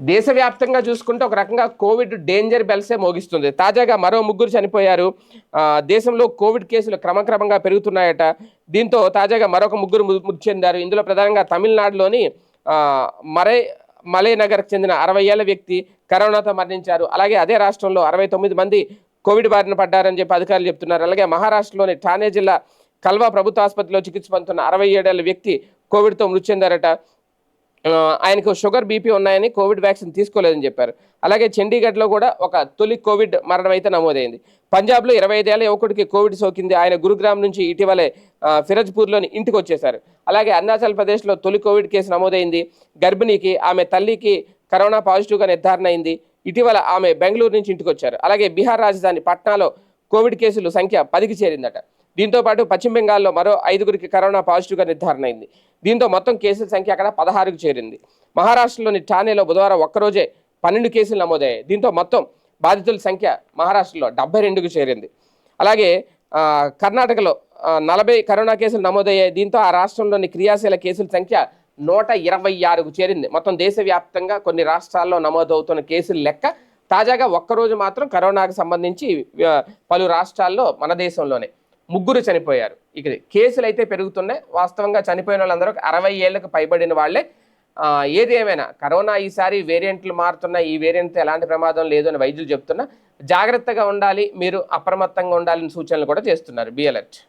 దేశవ్యాప్తంగా చూసుకుంటే ఒక రకంగా కోవిడ్ డేంజర్ బెల్సే మోగిస్తుంది. తాజాగా మరో ముగ్గురు చనిపోయారు. దేశంలో కోవిడ్ కేసులు క్రమక్రమంగా పెరుగుతున్నాయట. దీంతో తాజాగా మరొక ముగ్గురు మృ- మృతి చెందారు. ఇందులో ప్రధానంగా తమిళనాడులోని మరే మరై మలైనగర్కి చెందిన అరవై ఏళ్ళ వ్యక్తి కరోనాతో మరణించారు. అలాగే అదే రాష్ట్రంలో అరవై తొమ్మిది మంది కోవిడ్ బారిన పడ్డారని చెప్పి అధికారులు చెప్తున్నారు. అలాగే మహారాష్ట్రలోని ఠానే జిల్లా కల్వా ప్రభుత్వ ఆసుపత్రిలో చికిత్స పొందుతున్న అరవై ఏడేళ్ళ వ్యక్తి కోవిడ్తో మృతి చెందారట. ఆయనకు షుగర్ బీపీ ఉన్నాయని కోవిడ్ వ్యాక్సిన్ తీసుకోలేదని చెప్పారు. అలాగే చండీగఢ్లో కూడా ఒక తొలి కోవిడ్ మరణం అయితే నమోదైంది. పంజాబ్లో ఇరవై ఐదేళ్ళ యువకుడికి కోవిడ్ సోకింది. ఆయన గురుగ్రామ్ నుంచి ఇటీవలే ఫిరజ్పూర్లోని ఫిరోజ్పూర్లోని ఇంటికి వచ్చేశారు. అలాగే అరుణాచల్ ప్రదేశ్లో తొలి కోవిడ్ కేసు నమోదైంది. గర్భిణికి ఆమె తల్లికి కరోనా పాజిటివ్గా నిర్ధారణ అయింది. ఇటీవల ఆమె బెంగళూరు నుంచి ఇంటికి వచ్చారు. అలాగే బీహార్ రాజధాని పట్నాలో కోవిడ్ కేసులు సంఖ్య పదికి చేరిందట. దీంతో పాటు పశ్చిమ బెంగాల్లో మరో ఐదుగురికి కరోనా పాజిటివ్గా నిర్ధారణ అయింది దీంతో మొత్తం కేసుల సంఖ్య అక్కడ పదహారుకు చేరింది. మహారాష్ట్రలోని ఠానేలో బుధవారం ఒక్కరోజే పన్నెండు కేసులు నమోదయ్యాయి. దీంతో మొత్తం బాధితుల సంఖ్య మహారాష్ట్రలో డెబ్బై రెండుకు చేరింది. అలాగే కర్ణాటకలో నలభై కరోనా కేసులు నమోదయ్యాయి. దీంతో ఆ రాష్ట్రంలోని క్రియాశీల కేసుల సంఖ్య నూట ఇరవై ఆరుకు చేరింది. మొత్తం దేశవ్యాప్తంగా కొన్ని రాష్ట్రాల్లో నమోదవుతున్న కేసుల లెక్క తాజాగా ఒక్కరోజు మాత్రం కరోనాకు సంబంధించి పలు రాష్ట్రాల్లో మన దేశంలోనే. ముగ్గురు చనిపోయారు. ఇక కేసులు అయితే పెరుగుతున్నాయి. వాస్తవంగా చనిపోయిన వాళ్ళందరూ అరవై ఏళ్ళకు పైబడిన వాళ్ళే. ఆ, ఏది ఏమైనా కరోనా ఈసారి వేరియంట్లు మారుతున్న ఈ వేరియంట్ ఎలాంటి ప్రమాదం లేదు అని వైద్యులు చెప్తున్నా. జాగ్రత్తగా ఉండాలి. మీరు అప్రమత్తంగా ఉండాలని సూచనలు కూడా చేస్తున్నారు. Be alert.